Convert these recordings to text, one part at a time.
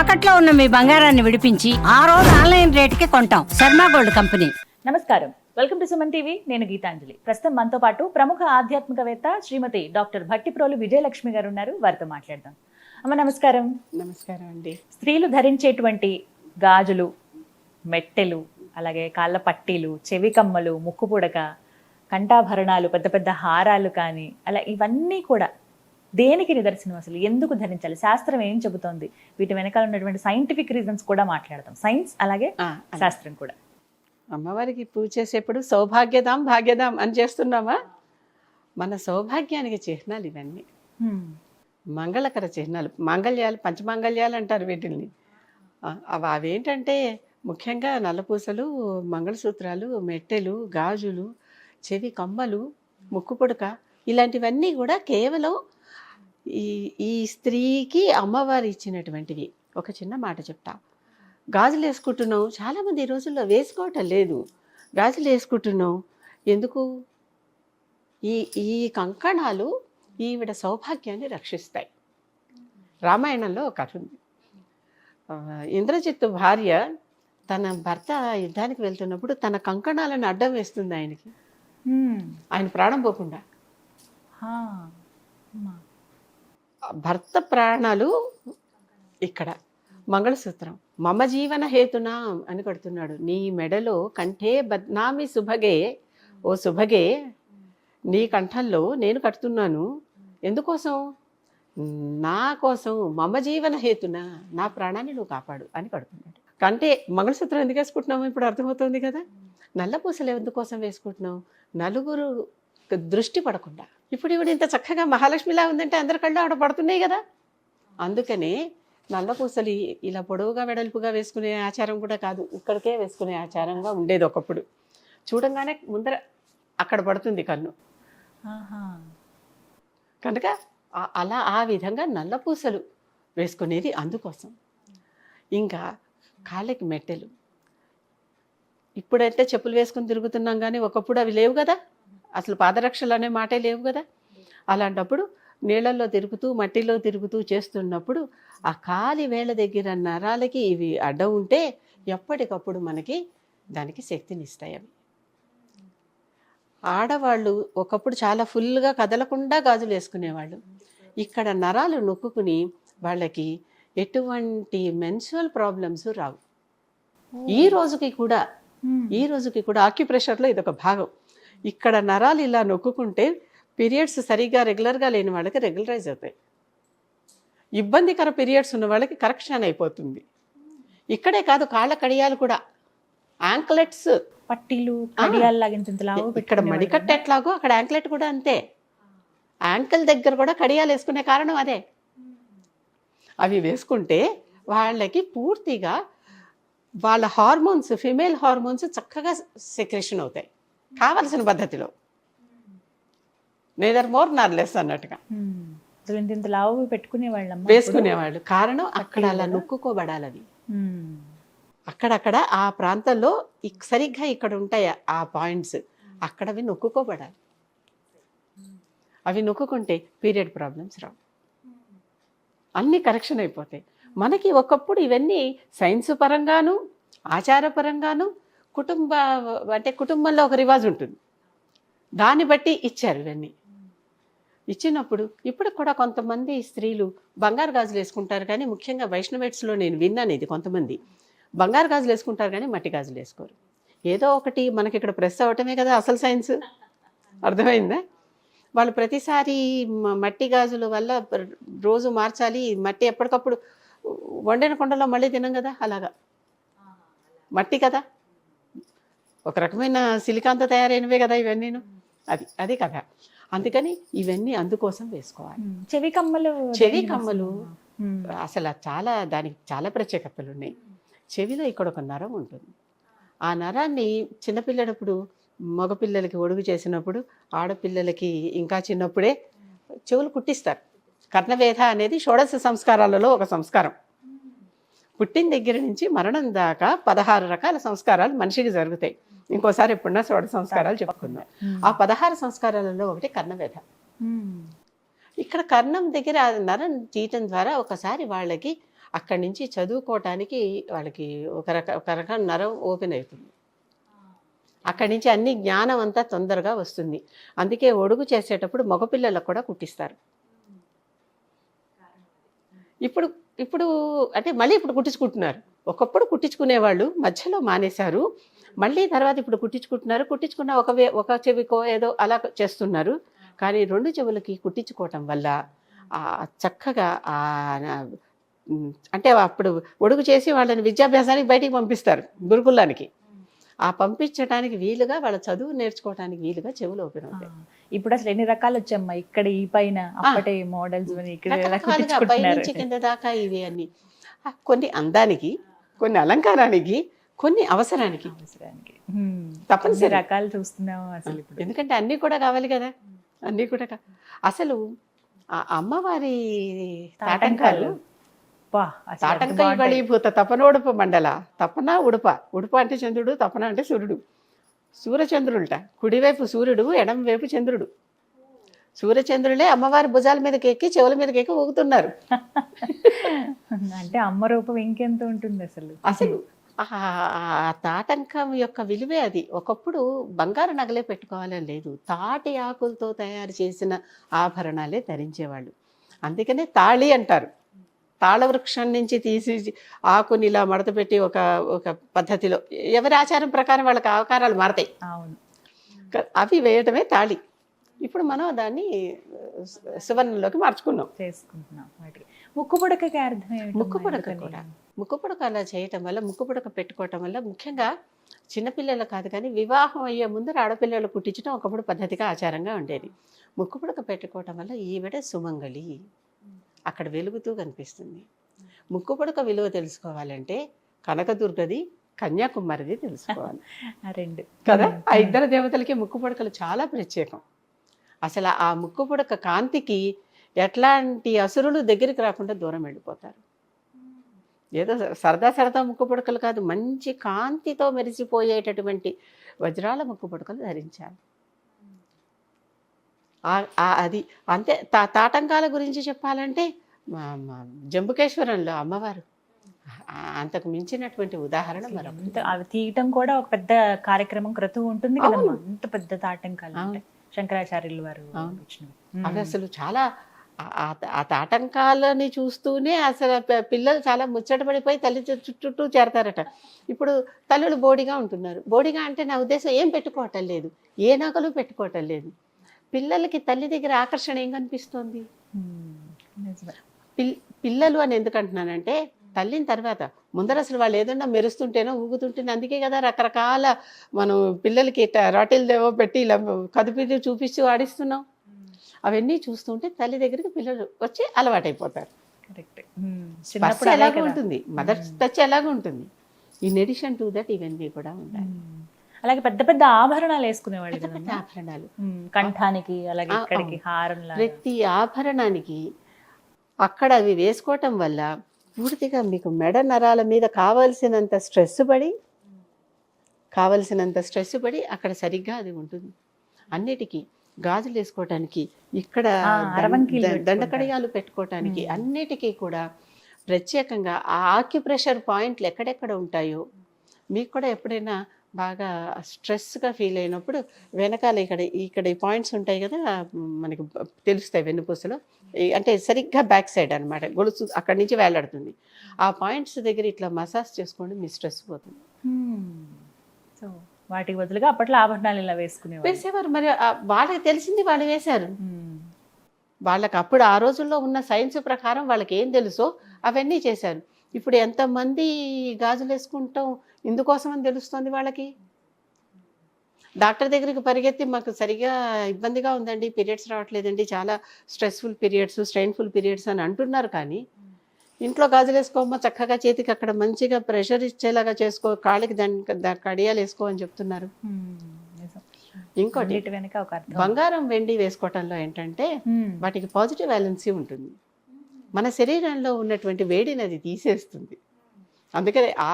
తాకట్లో ఉన్న మీ బంగారాన్ని విడిపించి ఆ రోజు ఆన్లైన్ రేటుకి కొంటాం. Sharma gold company. నమస్కారం. Welcome to Suman TV. నేను గీతాంజలి. ప్రస్తుతం మనతో పాటు ప్రముఖ ఆధ్యాత్మికవేత్త శ్రీమతి డాక్టర్ భట్టిప్రోలు విజయలక్ష్మి గారు ఉన్నారు. వారితో మాట్లాడదాం. అమ్మ నమస్కారం. నమస్కారం అండి. స్త్రీలు ధరించేటువంటి గాజులు మెట్టెలు అలాగే కాళ్ళ పట్టీలు చెవి కమ్మలు ముక్కు పుడక కంఠాభరణాలు పెద్ద పెద్ద హారాలు కానీ అలా ఇవన్నీ కూడా దేనికి నిదర్శనం అసలు? ఎందుకు ధరించాలి? శాస్త్రం ఏం చెబుతోంది? వీటి వెనకాల ఉన్నటువంటి సైంటిఫిక్ రీజన్స్ కూడా మాట్లాడదాం సైన్స్ అలాగే. శాస్త్రం కూడా. అమ్మవారికి పూజ చేసేప్పుడు సౌభాగ్యదాం భాగ్యదాం అని చేస్తున్నామా? మన సౌభాగ్యానికి చిహ్నాలు ఇవన్నీ. మంగళకర చిహ్నాలు. మాంగళ్యాలు పంచమాంగళ్యాలు అంటారు వీటిల్ని. అవి అవేంటంటే ముఖ్యంగా నల్లపూసలు మంగళసూత్రాలు మెట్టెలు గాజులు చెవి కమ్మలు ముక్కు పుడక ఇలాంటివన్నీ కూడా కేవలం ఈ ఈ స్త్రీకి అమ్మవారు ఇచ్చినటువంటివి. ఒక చిన్న మాట చెప్తా. గాజులు వేసుకుంటున్నాం చాలామంది ఈ రోజుల్లో వేసుకోవటం లేదు. గాజులు వేసుకుంటున్నాం ఎందుకు? ఈ ఈ కంకణాలు ఈవిడ సౌభాగ్యాన్ని రక్షిస్తాయి. రామాయణంలో ఒక కథ ఉంది. ఇంద్రజిత్తు భార్య తన భర్త యుద్ధానికి వెళ్తున్నప్పుడు తన కంకణాలను అడ్డం వేస్తుంది ఆయనకి. ఆయన ప్రాణం పోకుండా. భర్త ప్రాణాలు ఇక్కడ. మంగళసూత్రం. మమ జీవన హేతునా అని కడుతున్నాడు. నీ మెడలో కంఠే బద్నామి శుభగే ఓ శుభగే నీ కంఠంలో నేను కడుతున్నాను. ఎందుకోసం? నా కోసం మమ జీవన హేతున నా ప్రాణాన్ని నువ్వు కాపాడు అని కడుతున్నాడు. కంటే మంగళసూత్రం ఎందుకు వేసుకుంటున్నావు? ఇప్పుడు అర్థమవుతుంది కదా. నల్ల పూసలు ఎందుకోసం వేసుకుంటున్నావు? నలుగురు దృష్టి పడకుండా. ఇప్పుడు ఇవిడ ఇంత చక్కగా మహాలక్ష్మిలా ఉందంటే అందరి కళ్ళు ఆవిడ పడుతున్నాయి కదా. అందుకనే నల్ల పూసలు ఈ- ఇలా పొడవుగా వెడల్పుగా వేసుకునే ఆచారం కూడా కాదు. ఇక్కడికే వేసుకునే ఆచారంగా ఉండేది ఒకప్పుడు. చూడంగానే ముందర అక్కడ పడుతుంది కన్ను. కనుక అలా ఆ విధంగా నల్ల పూసలు వేసుకునేది అందుకోసం. ఇంకా కాళ్ళకి మెట్టెలు. ఇప్పుడైతే చెప్పులు వేసుకుని తిరుగుతున్నాం కానీ ఒకప్పుడు అవి లేవు కదా. అసలు పాదరక్షలు అనే మాటే లేవు కదా. అలాంటప్పుడు నీళ్ళల్లో తిరుగుతూ మట్టిలో తిరుగుతూ చేస్తున్నప్పుడు ఆ కాలి వేళ్ళ దగ్గర నరాలకి ఇవి అడ్డం ఉంటే ఎప్పటికప్పుడు మనకి దానికి శక్తిని ఇస్తాయి అవి. ఆడవాళ్ళు ఒకప్పుడు చాలా ఫుల్గా కదలకుండా గాజులు వేసుకునేవాళ్ళు. ఇక్కడ నరాలు నొక్కుకుని వాళ్ళకి ఎటువంటి మెన్సువల్ ప్రాబ్లమ్స్ రావు. ఈ రోజుకి కూడా. ఈ రోజుకి కూడా ఆక్యుప్రెషర్లో ఇది ఒక భాగం. ఇక్కడ నరాలు ఇలా నొక్కుకుంటే పీరియడ్స్ సరిగా రెగ్యులర్గా లేని వాళ్ళకి రెగ్యులరైజ్ అవుతాయి. ఇబ్బందికర పీరియడ్స్ ఉన్న వాళ్ళకి కరెక్షన్ అయిపోతుంది. ఇక్కడే కాదు కాళ్ళ కడియాలు కూడా. యాంక్లెట్స్ పట్టీలు ఇక్కడ మడికట్ట ఎట్లాగో అక్కడ యాంక్లెట్ కూడా అంతే. యాంకిల్ దగ్గర కూడా కడియాలు వేసుకునే కారణం అదే. అవి వేసుకుంటే వాళ్ళకి పూర్తిగా వాళ్ళ హార్మోన్స్ ఫిమేల్ హార్మోన్స్ చక్కగా సెక్రేషన్ అవుతాయి. కావలసిన పద్ధతిలో. నేదర్ మోర్ నార్ లెస్ అన్నట్టుగా. ఇంత లావు పెట్టుకునేవాళ్ళమ్మ వేసుకునేవాళ్ళు. కారణం అక్కడ అలా నొక్కుకోబడాలి అవి హ్మ్. అక్కడక్కడ ఆ ప్రాంతంలో సరిగ్గా ఇక్కడ ఉంటాయి ఆ పాయింట్స్. అక్కడ అవి నొక్కుకోబడాలి. అవి నొక్కుకుంటే పీరియడ్ ప్రాబ్లమ్స్ రావు. అన్నీ కరెక్షన్ అయిపోతాయి. మనకి ఒకప్పుడు ఇవన్నీ సైన్స్ పరంగాను ఆచారపరంగాను కుటుంబ అంటే కుటుంబంలో ఒక రివాజ్ ఉంటుంది. దాన్ని బట్టి ఇచ్చారు ఇవన్నీ. ఇచ్చినప్పుడు ఇప్పుడు కూడా కొంతమంది స్త్రీలు బంగారు గాజులు వేసుకుంటారు కానీ ముఖ్యంగా వైష్ణవేట్స్లో నేను విన్నాను ఇది కొంతమంది. బంగారు గాజులు వేసుకుంటారు కానీ మట్టి గాజులు వేసుకోరు. ఏదో ఒకటి మనకి ఇక్కడ ప్రెస్ అవటమే కదా అసలు సైన్స్. అర్థమైందా? వాళ్ళు ప్రతిసారి మట్టి గాజుల వల్ల రోజు మార్చాలి. మట్టి ఎప్పటికప్పుడు వండిన కొండలో మళ్ళీ తినం కదా అలాగా. మట్టి కదా. ఒక రకమైన సిలికాన్తో తయారైనవే కదా ఇవన్నీను. అది అది కదా అందుకని ఇవన్నీ అందుకోసం వేసుకోవాలి. చెవి కమ్మలు చెవి కమ్మలు. అసలు చాలా దానికి చాలా ప్రత్యేకతలు ఉన్నాయి చెవిలో ఇక్కడ ఒక నరం ఉంటుంది. ఆ నరాన్ని చిన్నపిల్లడప్పుడు మగపిల్లలకి ఒడుగు చేసినప్పుడు ఆడపిల్లలకి ఇంకా చిన్నప్పుడే చెవులు కుట్టిస్తారు. కర్ణవేధ అనేది షోడశ సంస్కారాలలో ఒక సంస్కారం. పుట్టిన దగ్గర నుంచి మరణం దాకా పదహారు రకాల సంస్కారాలు మనిషికి జరుగుతాయి. ఇంకోసారి ఎప్పుడన్నా షోడశ సంస్కారాలు చెప్పుకుందాం. హ్మ్. ఆ పదహారు సంస్కారాలలో ఒకటి కర్ణవేధ హ్మ్. ఇక్కడ కర్ణం దగ్గర నరం తీయటం ద్వారా ఒకసారి వాళ్ళకి అక్కడి నుంచి చదువుకోవటానికి వాళ్ళకి ఒక రక ఒక రకం నరం ఓపెన్ అవుతుంది అక్కడి నుంచి అన్ని జ్ఞానం అంతా తొందరగా వస్తుంది. అందుకే ఒడుగు చేసేటప్పుడు మగపిల్లలకు కూడా కుట్టిస్తారు. ఇప్పుడు ఇప్పుడు అంటే మళ్ళీ ఇప్పుడు కుట్టించుకుంటున్నారు. ఒకప్పుడు కుట్టించుకునేవాళ్ళు మధ్యలో మానేశారు. మళ్ళీ తర్వాత ఇప్పుడు కుట్టించుకుంటున్నారు. కుట్టించుకున్న ఒక వే- ఒక చెవికో ఏదో అలా చేస్తున్నారు. కానీ రెండు చెవులకి కుట్టించుకోవటం వల్ల చక్కగా అంటే అప్పుడు ఒడుగు చేసి వాళ్ళని విద్యాభ్యాసానికి బయటికి పంపిస్తారు గురుకులానికి. ఆ పంపించడానికి వీలుగా వాళ్ళ చదువు నేర్చుకోవడానికి వీలుగా చెవులు ఓపెన్ అవుతాయి ఇప్పుడు అసలు ఎన్ని రకాలు వచ్చామ్మా ఇక్కడ ఈ పైన అప్పటి మోడల్స్ పైనుంచి కింద దాకా ఇవి అన్ని. కొన్ని అందానికి కొన్ని అలంకారానికి కొన్ని అవసరానికి. అవసరానికి. తప్పనిసరి. రకాలు చూస్తున్నాము అసలు ఇప్పుడు? ఎందుకంటే అన్నీ కూడా కావాలి కదా. అన్నీ కూడా అసలు ఆ అమ్మవారి తాటంకాలు తాటంక. బళీభూత తపనోడుప మండల. తపన ఉడుప. ఉడుప అంటే చంద్రుడు తపన అంటే సూర్యుడు. సూర్యచంద్రులుట కుడివైపు సూర్యుడు ఎడమవైపు చంద్రుడు. సూర్యచంద్రులే అమ్మవారి భుజాల మీదకి ఎక్కి చెవుల మీదకి ఎక్కి ఊగుతున్నారు. అంటే అమ్మ రూపం ఇంకెంత ఉంటుంది అసలు? అసలు ఆ తాటంకం యొక్క విలువే అది. ఒకప్పుడు బంగారు నగలే పెట్టుకోవాలని లేదు. తాటి ఆకులతో తయారు చేసిన ఆభరణాలే ధరించేవాళ్ళు. అందుకనే తాళి అంటారు. తాళ వృక్షం నుంచి తీసి ఆకుని ఇలా మడత పెట్టి ఒక ఒక పద్ధతిలో ఎవరి ఆచారం ప్రకారం వాళ్ళకి ఆకారాలు మారతాయి. అవును. అవి వేయటమే తాళి. ఇప్పుడు మనం దాన్ని సువర్ణంలోకి మార్చుకున్నాం. చేసుకుంటున్నాం వాటికి. ముక్కు పుడకకి అర్థం ఏమిటమ్మా? ముక్కు పుడక ఎందుకని? కూడా. ముక్కు పుడక అలా చేయటం వల్ల ముక్కు పుడక పెట్టుకోవటం వల్ల ముఖ్యంగా చిన్నపిల్లలు కాదు కానీ వివాహం అయ్యే ముందర ఆడపిల్లలు కుట్టించడం ఒకప్పుడు పద్ధతిగా ఆచారంగా ఉండేది. ముక్కు పుడక పెట్టుకోవటం వల్ల ఈవిడ సుమంగళి. అక్కడ వెలుగుతూ కనిపిస్తుంది. ముక్కు పుడక విలువ తెలుసుకోవాలంటే కనకదుర్గది కన్యాకుమారిది తెలుసుకోవాలి. రెండు. కదా? ఆ ఇద్దరు దేవతలకి ముక్కు పుడకలు చాలా ప్రత్యేకం. అసలు ఆ ముక్కు పుడక కాంతికి ఎట్లాంటి అసురులు దగ్గరికి రాకుండా దూరం వెళ్ళిపోతారు. ఏదో సరదా సరదా ముక్కు పుడకలు కాదు మంచి కాంతితో మెరిసిపోయేటటువంటి వజ్రాల ముక్కు పుడకలు ధరించాలి. అది. అంతే తా తాటంకాల గురించి చెప్పాలంటే జంబుకేశ్వరంలో అమ్మవారు. అంతకు మించినటువంటి ఉదాహరణ మరొకటి. అంత అవి తీయటం కూడా ఒక పెద్ద కార్యక్రమం క్రతువు ఉంటుంది కదమ్మా అంత పెద్ద తాటంకాలు శంకరాచార్యులు వారు. అవి అసలు చాలా ఆ- తాటంకాలని చూస్తూనే అసలు పిల్లలు చాలా ముచ్చట పడిపోయి తల్లి చుట్టూ చేరతారట. ఇప్పుడు తల్లులు బోడిగా ఉంటున్నారు. బోడిగా అంటే నా ఉద్దేశం ఏం పెట్టుకోవటం లేదు. ఏ నగలు పెట్టుకోవటం లేదు. పిల్లలకి తల్లి దగ్గర ఆకర్షణ ఏం కనిపిస్తోంది? పిల్లలు అని ఎందుకు అంటున్నానంటే తల్లిని తర్వాత ముందర అసలు వాళ్ళు ఏదన్నా మెరుస్తుంటేనో ఊగుతుంటేనో అందుకే కదా రకరకాల మనం పిల్లలకి రాటిల్ దేవో పెట్టి ఇలా కదిపి చూపిస్తూ ఆడిస్తున్నాం. అవన్నీ చూస్తుంటే తల్లి దగ్గరికి పిల్లలు వచ్చి అలవాటైపోతారు. ఎలాగ. ఉంటుంది. మదర్ టచ్ ఎలాగ ఉంటుంది. ఇన్ ఎడిషన్ టు దట్ ఇవన్నీ కూడా ఉంటాయి. అలాగే పెద్ద పెద్ద ఆభరణాలు వేసుకునేవాళ్ళు పెద్ద ఆభరణాలు కంఠానికి అలాగే ఇక్కడికి. హారం ప్రతి ఆభరణానికి అక్కడ అవి వేసుకోవటం వల్ల పూర్తిగా మీకు మెడ నరాల మీద కావలసినంత స్ట్రెస్ పడి కావలసినంత స్ట్రెస్ పడి అక్కడ సరిగ్గా అది ఉంటుంది అన్నిటికీ గాజులు వేసుకోవటానికి ఇక్కడ. దండకడియాలు పెట్టుకోవటానికి. అన్నిటికీ కూడా ప్రత్యేకంగా ఆ ఆక్యుప్రెషర్ పాయింట్లు ఎక్కడెక్కడ ఉంటాయో మీకు కూడా ఎప్పుడైనా బాగా స్ట్రెస్గా ఫీల్ అయినప్పుడు వెనకాల ఇక్కడ ఇక్కడ ఈ పాయింట్స్ ఉంటాయి కదా మనకి తెలుస్తాయి వెన్నుపూసలో. అంటే సరిగ్గా బ్యాక్ సైడ్ అన్నమాట. గొలుసు అక్కడి నుంచి వేలాడుతుంది. ఆ పాయింట్స్ దగ్గర ఇట్లా మసాజ్ చేసుకోండి మీ స్ట్రెస్ పోతుంది. సో వాటికి బదులుగా అప్పట్లో ఆభరణాలు ఇలా వేసుకునేవాళ్ళు. వేసేవారు. మరి వాళ్ళకి తెలిసింది వాళ్ళు వేశారు. వాళ్ళకి అప్పుడు ఆ రోజుల్లో ఉన్న సైన్స్ ప్రకారం వాళ్ళకి ఏం తెలుసో అవన్నీ చేశారు. ఇప్పుడు ఎంతమంది గాజులు వేసుకుంటాం ఇందుకోసం అని తెలుస్తుంది వాళ్ళకి. డాక్టర్ దగ్గరికి పరిగెత్తి మాకు సరిగా ఇబ్బందిగా ఉందండి. పీరియడ్స్ రావట్లేదండి. చాలా స్ట్రెస్ఫుల్ పీరియడ్స్ స్ట్రెయిన్ఫుల్ పీరియడ్స్ అని అంటున్నారు కానీ ఇంట్లో గాజులు వేసుకోమ్మా చక్కగా చేతికి అక్కడ మంచిగా ప్రెషర్ ఇచ్చేలాగా చేసుకో కాళ్ళకి దాని కడియాలు వేసుకో అని చెప్తున్నారు. ఇంకోటి బంగారం వెండి వేసుకోవటంలో ఏంటంటే వాటికి పాజిటివ్ వ్యాలెన్సీ ఉంటుంది. మన శరీరంలో ఉన్నటువంటి వేడిని అది తీసేస్తుంది. అందుకే ఆ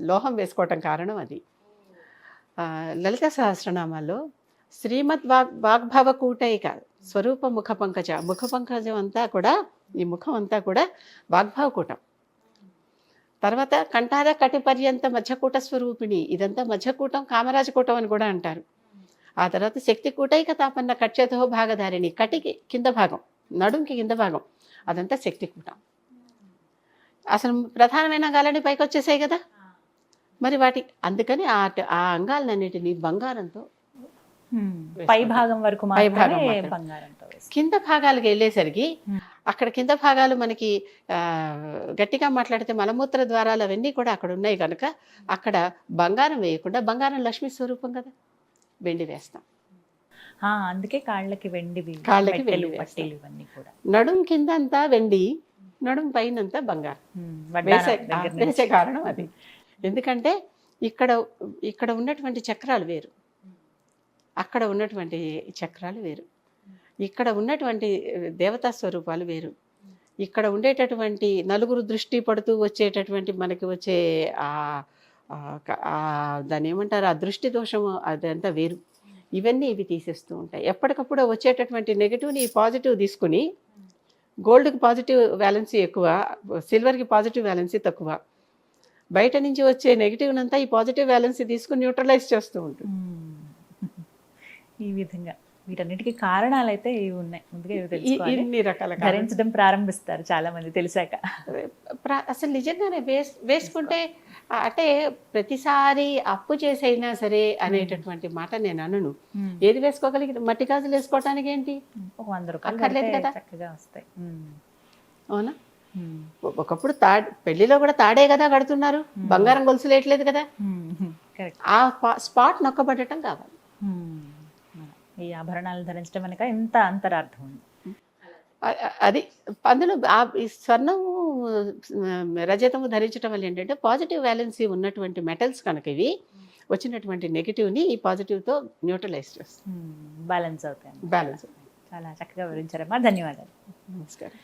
లోహం వేసుకోవటం కారణం అది. లలిత సహస్రనామాల్లో శ్రీమద్ వాగ్ వాగ్భవ కూటైక స్వరూప ముఖ పంకజ ముఖ పంకజం అంతా కూడా ఈ ముఖం అంతా కూడా వాగ్భవ కూటం. తర్వాత కంఠార కటి పర్యంత మధ్యకూట స్వరూపిణి ఇదంతా మధ్యకూటం కామరాజకూటం అని కూడా అంటారు. ఆ తర్వాత శక్తి కూటైక తాపన్న కట్యతో భాగధారిణి కటికి కింద భాగం నడుంకి కింద భాగం అదంతా శక్తి కూటం. అసలు ప్రధానమైన అంగాలన్నీ పైకి వచ్చేసాయి కదా. మరి వాటి అందుకని ఆ ఆ అంగాలన్నిటినీ బంగారంతో పై భాగం వరకు పై భాగం. కింద భాగాలకు వెళ్ళేసరికి. అక్కడ కింద భాగాలు మనకి గట్టిగా మాట్లాడితే మలమూత్ర ద్వారాలు అవన్నీ కూడా అక్కడ ఉన్నాయి కనుక అక్కడ బంగారం వేయకుండా బంగారం లక్ష్మీ స్వరూపం కదా. వెండి వేస్తాం. అందుకే కాళ్ళకి కాళ్ళకి వెండి. పట్టీలు ఇవన్నీ కూడా. నడుం కింద అంతా వెండి నడుం పైన అంతా బంగారం వేసే కారణం అది. ఎందుకంటే ఇక్కడ ఇక్కడ ఉన్నటువంటి చక్రాలు వేరు. అక్కడ ఉన్నటువంటి చక్రాలు వేరు. ఇక్కడ ఉన్నటువంటి దేవతా స్వరూపాలు వేరు. ఇక్కడ ఉండేటటువంటి నలుగురు దృష్టి పడుతూ వచ్చేటటువంటి మనకి వచ్చే దాన్ని ఏమంటారు? ఆ దృష్టి దోషము అదంతా వేరు. ఇవన్నీ ఇవి తీసేస్తూ ఉంటాయి. ఎప్పటికప్పుడు వచ్చేటటువంటి నెగిటివ్ని పాజిటివ్ తీసుకుని గోల్డ్కి పాజిటివ్ వ్యాలెన్సీ ఎక్కువ సిల్వర్కి పాజిటివ్ వ్యాలెన్సీ తక్కువ. బయట నుంచి వచ్చే నెగిటివ్ అంతా ఈ పాజిటివ్ వ్యాలెన్సీ తీసుకుని న్యూట్రలైజ్ చేస్తూ ఉంటుంది. ఈ విధంగా. వీటన్నిటికీ కారణాలు అయితే ఇవి ఉన్నాయి. ముందుగా ఇన్ని రకాల. ధరించడం ప్రారంభిస్తారు చాలా మంది తెలిసాక ప్ర- అసలు నిజంగానే వేస్ వేసుకుంటే అంటే ప్రతిసారి అప్పు చేసైనా సరే అనేటటువంటి మాట నేను అనను. ఏది వేసుకోగలిగి మట్టి గాజులు వేసుకోవటానికి ఏంటి? అక్కర్లేదు కదా. చక్కగా వస్తాయి. అవునా? ఒకప్పుడు తాడ్ పెళ్ళిలో కూడా తాడే కదా కడుతున్నారు. బంగారం గొలుసు లేట్లేదు కదా. ఆ స్పాట్ నొక్కబడటం కావాలి. ఈ ఆభరణాలు ధరించడం వెనక ఎంత అంతరార్థం ఉంది. అది అందులో స్వర్ణము రజతము ధరించడం వల్ల ఏంటంటే పాజిటివ్ వ్యాలెన్సీ ఉన్నటువంటి మెటల్స్ కనుక ఇవి వచ్చినటువంటి నెగిటివ్ని ఈ పాజిటివ్తో న్యూట్రలైజ్ చేస్తుంది బ్యాలెన్స్ అవుతాయి బ్యాలెన్స్ చాలా చక్కగా వివరించారమ్మా. ధన్యవాదాలు. నమస్కారం.